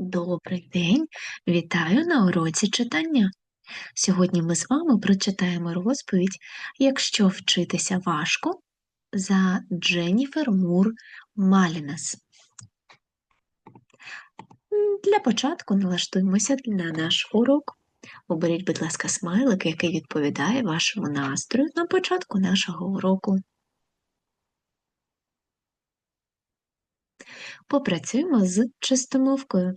Добрий день! Вітаю на уроці читання. Сьогодні ми з вами прочитаємо розповідь Якщо вчитися важко за Дженніфер Мур Малінес. Для початку налаштуємося на наш урок. Оберіть, будь ласка, смайлик, який відповідає вашому настрою на початку нашого уроку. Попрацюємо з чистомовкою.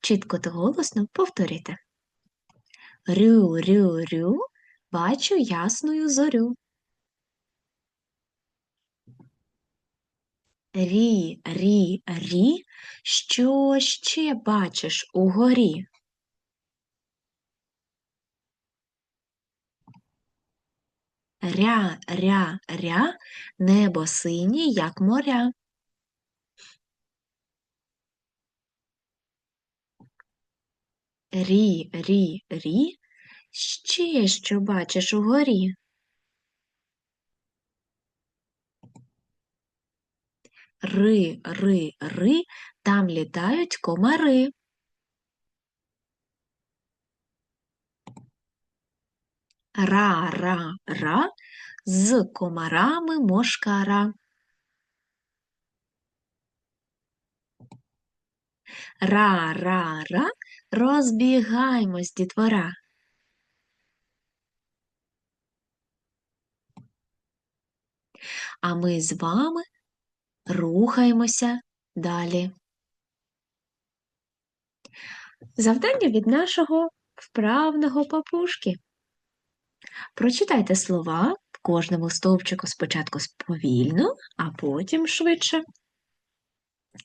Чітко та голосно повторюйте. Рю, рю, рю, бачу ясною зорю. Рі, рі, рі, що ще бачиш угорі? Ря, ря, ря, небо синє, як моря. Рі, рі, рі, ще що бачиш угорі? Ри, ри, ри, там літають комари. Ра, ра, ра, з комарами мошкара. Ра, ра, ра, розбігаймось, дітвора. А ми з вами рухаємося далі. Завдання від нашого вправного папушки. Прочитайте слова в кожному стовпчику спочатку повільно, а потім швидше.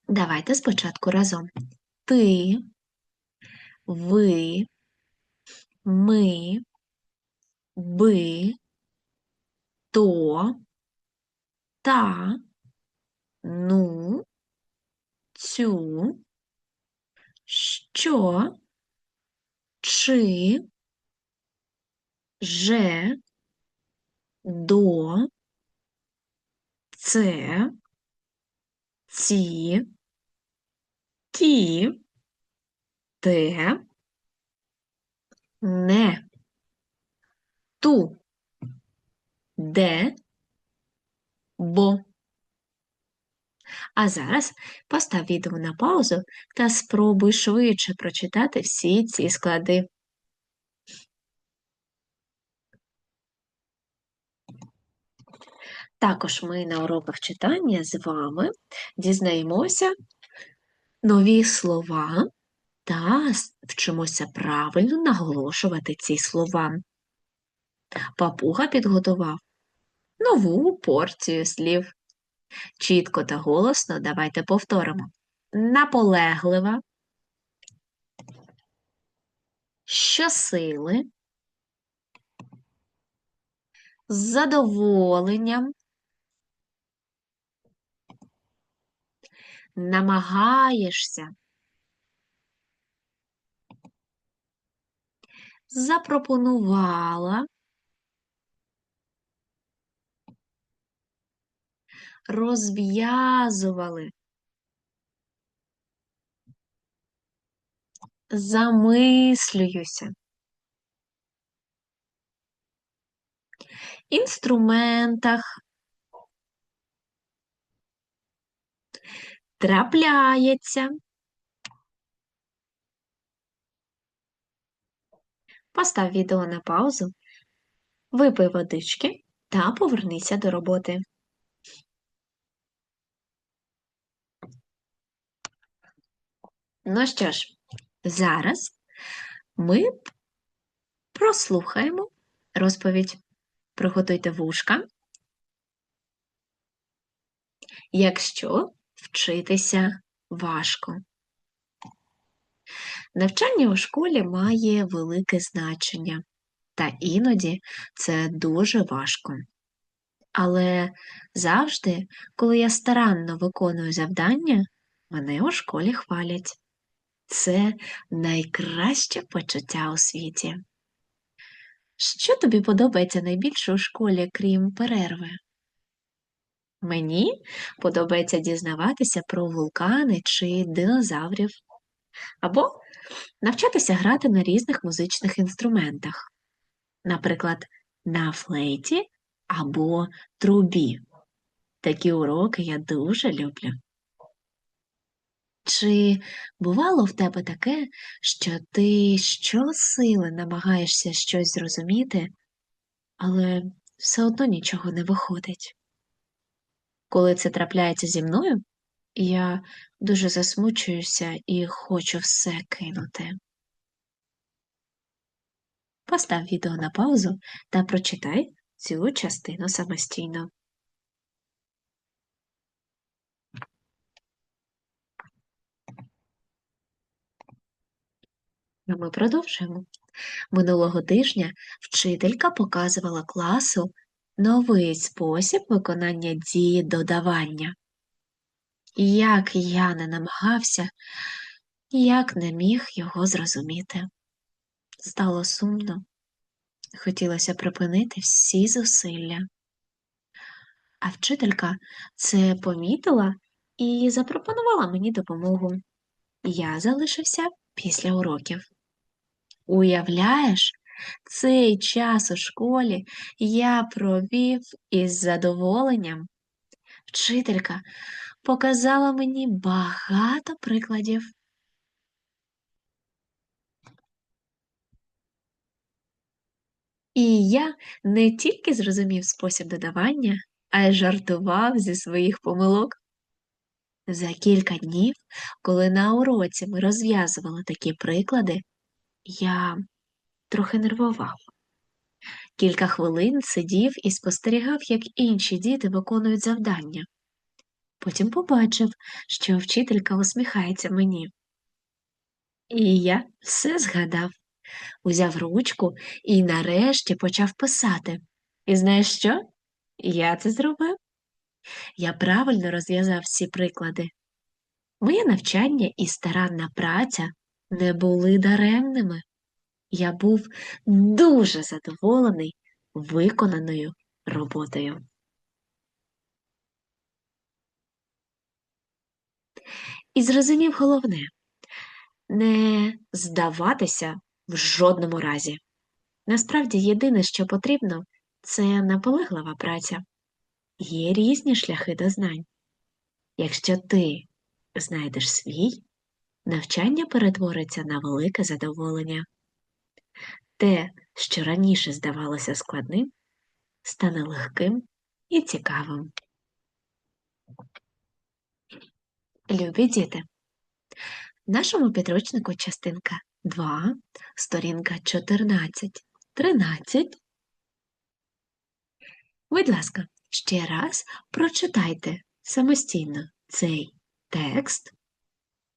Давайте спочатку разом. Ти, ви, ми, би, то, та, ну, цю, що, чи, же, до, це, ці, ті, те, не, ту, де, бо. А зараз постав відео на паузу та спробуй швидше прочитати всі ці склади. Також ми на уроках читання з вами дізнаємося нові слова та вчимося правильно наголошувати ці слова. Папуга підготував нову порцію слів. Чітко та голосно давайте повторимо. Наполеглива, щосили, з задоволенням, намагаєшся, запропонувала, розв'язували, замислююся. Інструментах трапляється. Постав відео на паузу, випий водички та повернися до роботи. Ну що ж, зараз ми прослухаємо розповідь. Приготуйте вушка. Якщо вчитися важко. Навчання у школі має велике значення, та іноді це дуже важко. Але завжди, коли я старанно виконую завдання, мене у школі хвалять. Це найкраще почуття у світі. Що тобі подобається найбільше у школі, крім перерви? Мені подобається дізнаватися про вулкани чи динозаврів. Або навчатися грати на різних музичних інструментах, наприклад, на флейті або трубі. Такі уроки я дуже люблю. Чи бувало в тебе таке, що ти щосили намагаєшся щось зрозуміти, але все одно нічого не виходить? Коли це трапляється зі мною, я дуже засмучуюся і хочу все кинути. Постав відео на паузу та прочитай цю частину самостійно. Ми продовжуємо. Минулого тижня вчителька показувала класу новий спосіб виконання дії додавання. Як я не намагався, як не міг його зрозуміти. Стало сумно, хотілося припинити всі зусилля. А вчителька це помітила і запропонувала мені допомогу. Я залишився після уроків. Уявляєш, цей час у школі я провів із задоволенням. Вчителька показала мені багато прикладів. І я не тільки зрозумів спосіб додавання, а й жартував зі своїх помилок. За кілька днів, коли на уроці ми розв'язували такі приклади, я трохи нервував. Кілька хвилин сидів і спостерігав, як інші діти виконують завдання. Потім побачив, що вчителька усміхається мені. І я все згадав, узяв ручку і нарешті почав писати. І знаєш що? Я це зробив. Я правильно розв'язав всі приклади. Моє навчання і старанна праця не були даремними. Я був дуже задоволений виконаною роботою. І зрозумів головне не здаватися в жодному разі. Насправді, єдине, що потрібно, це наполеглива праця. Є різні шляхи до знань. Якщо ти знайдеш свій, навчання перетвориться на велике задоволення. Те, що раніше здавалося складним, стане легким і цікавим. Любі діти, в нашому підручнику частинка 2, сторінка 14, 13. Будь ласка, ще раз прочитайте самостійно цей текст,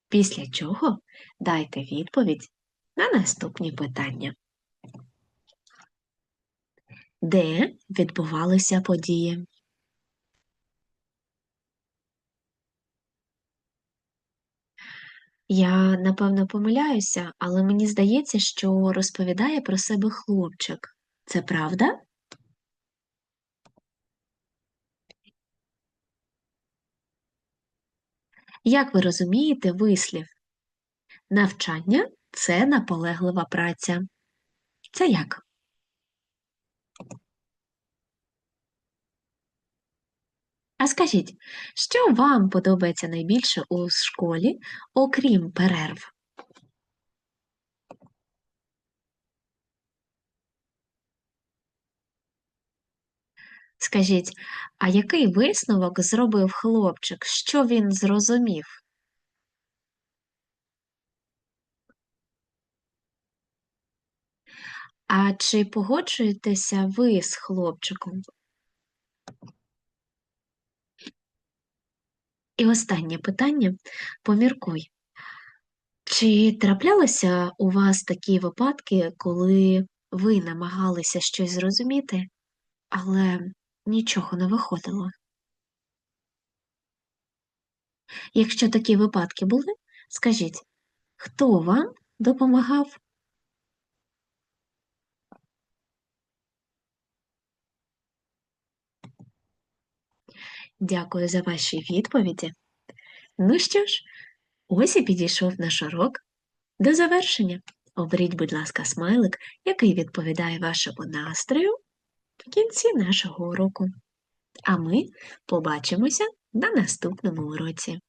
після чого дайте відповідь на наступні питання. Де відбувалися події? Я, напевно, помиляюся, але мені здається, що розповідає про себе хлопчик. Це правда? Як ви розумієте вислів? Навчання це наполеглива праця. Це як? А скажіть, що вам подобається найбільше у школі, окрім перерв? Скажіть, а який висновок зробив хлопчик? Що він зрозумів? А чи погоджуєтеся ви з хлопчиком? І останнє питання поміркуй. Чи траплялися у вас такі випадки, коли ви намагалися щось зрозуміти, але нічого не виходило? Якщо такі випадки були, скажіть, хто вам допомагав? Дякую за ваші відповіді. Ну що ж, ось і підійшов наш урок До завершення оберіть, будь ласка, смайлик, який відповідає вашому настрою в кінці нашого уроку. А ми побачимося на наступному уроці.